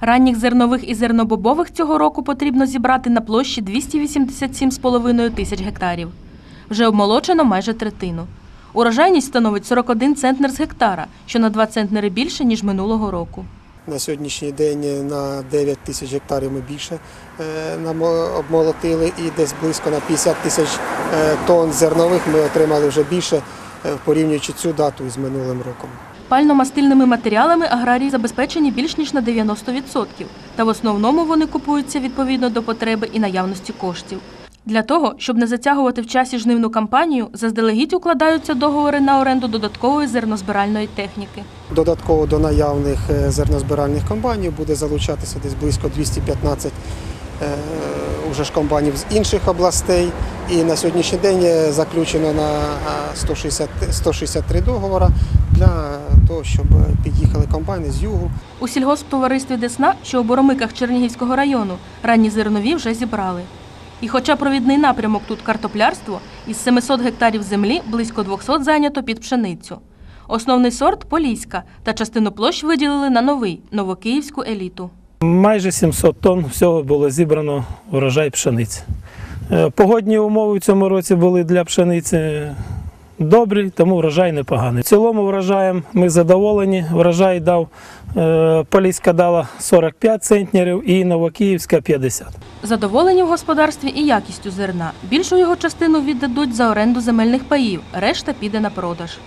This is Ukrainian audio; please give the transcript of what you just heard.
Ранніх зернових і зернобобових цього року потрібно зібрати на площі 287,5 тисяч гектарів. Вже обмолочено майже третину. Урожайність становить 41 центнер з гектара, що на 2 центнери більше, ніж минулого року. На сьогоднішній день на 9 тисяч гектарів ми більше е, намо- обмолотили і десь близько на 50 тисяч е, тонн зернових ми отримали вже більше, е, порівнюючи цю дату із минулим роком. Пально-мастильними матеріалами аграрії забезпечені більш ніж на 90%, та в основному вони купуються відповідно до потреби і наявності коштів. Для того, щоб не затягувати в часі жнивну кампанію, заздалегідь укладаються договори на оренду додаткової зернозбиральної техніки. Додатково до наявних е, зернозбиральних комбайнів буде залучатися десь близько 215 е, уже ж комбайнів з інших областей. І на сьогоднішній день е, заключено на е, 160, 163 договора для того, щоб під'їхали комбайни з югу. У сільгосптоваристві Десна, що у Боромиках Чернігівського району, ранні зернові вже зібрали. І хоча провідний напрямок тут картоплярство, із 700 гектарів землі близько 200 зайнято під пшеницю. Основний сорт поліська, та частину площ виділили на новий новокиївську еліту. Майже 700 тонн всього було зібрано урожай пшениці. Е, Погодні умови в цьому році були для пшениці добрі, тому врожай непоганий. В цілому врожаєм ми задоволені. Врожай дав е, Поліська дала 45 центнерів і Новокиївська 50. Задоволені в господарстві і якістю зерна. Більшу його частину віддадуть за оренду земельних паїв, решта піде на продаж.